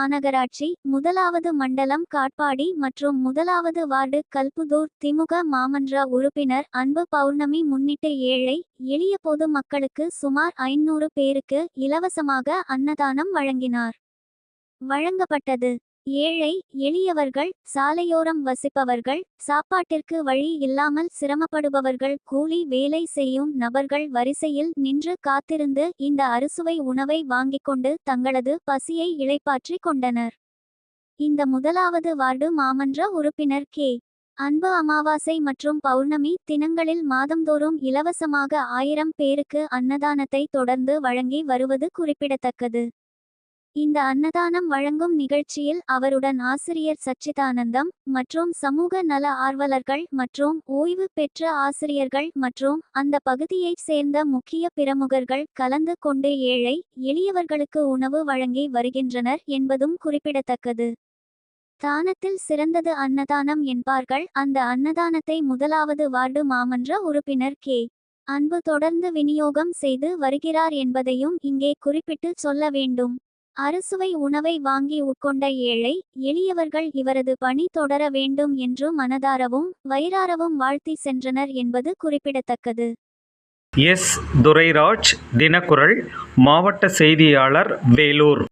மாநகராட்சி முதலாவது மண்டலம் காட்பாடி மற்றும் முதலாவது வார்டு கல்புதூர் திமுக மாமன்ற உறுப்பினர் அன்பு பௌர்ணமி முன்னிட்டு ஏழை எளிய பொது மக்களுக்கு சுமார் ஐநூறு பேருக்கு இலவசமாக அன்னதானம் வழங்கினார். வழங்கப்பட்டது. ஏழை எளியவர்கள் சாலையோரம் வசிப்பவர்கள் சாப்பாட்டிற்கு வழி இல்லாமல் சிரமப்படுபவர்கள் கூலி வேலை செய்யும் நபர்கள் வரிசையில் நின்று காத்திருந்து இந்த அறுசுவை உணவை வாங்கிக் கொண்டு தங்களது பசியை இழைப்பாற்றிக் கொண்டனர். இந்த முதலாவது வார்டு மாமன்ற உறுப்பினர் கே. அன்பு அமாவாசை மற்றும் பௌர்ணமி தினங்களில் மாதந்தோறும் இலவசமாக ஆயிரம் பேருக்கு அன்னதானத்தை தொடர்ந்து வழங்கி வருவது குறிப்பிடத்தக்கது. இந்த அன்னதானம் வழங்கும் நிகழ்ச்சியில் அவருடன் ஆசிரியர் சச்சிதானந்தம் மற்றும் சமூக நல ஆர்வலர்கள் மற்றும் ஓய்வு பெற்ற ஆசிரியர்கள் மற்றும் அந்த பகுதியைச் சேர்ந்த முக்கிய பிரமுகர்கள் கலந்து கொண்டு ஏழை எளியவர்களுக்கு உணவு வழங்கி வருகின்றனர் என்பதும் குறிப்பிடத்தக்கது. தானத்தில் சிறந்தது அன்னதானம் என்பார்கள். அந்த அன்னதானத்தை முதலாவது வார்டு மாமன்ற உறுப்பினர் கே. அன்பு தொடர்ந்து விநியோகம் செய்து வருகிறார் என்பதையும் இங்கே குறிப்பிட்டு சொல்ல வேண்டும். அறுசுவை உணவை வாங்கி உட்கொண்ட ஏழை எளியவர்கள் இவரது பணி தொடர வேண்டும் என்று மனதாரவும் வயிறாரவும் வாழ்த்தி சென்றனர் என்பது குறிப்பிடத்தக்கது. எஸ். துரைராஜ் தினக்குரல் மாவட்ட செய்தியாளர் வேலூர்.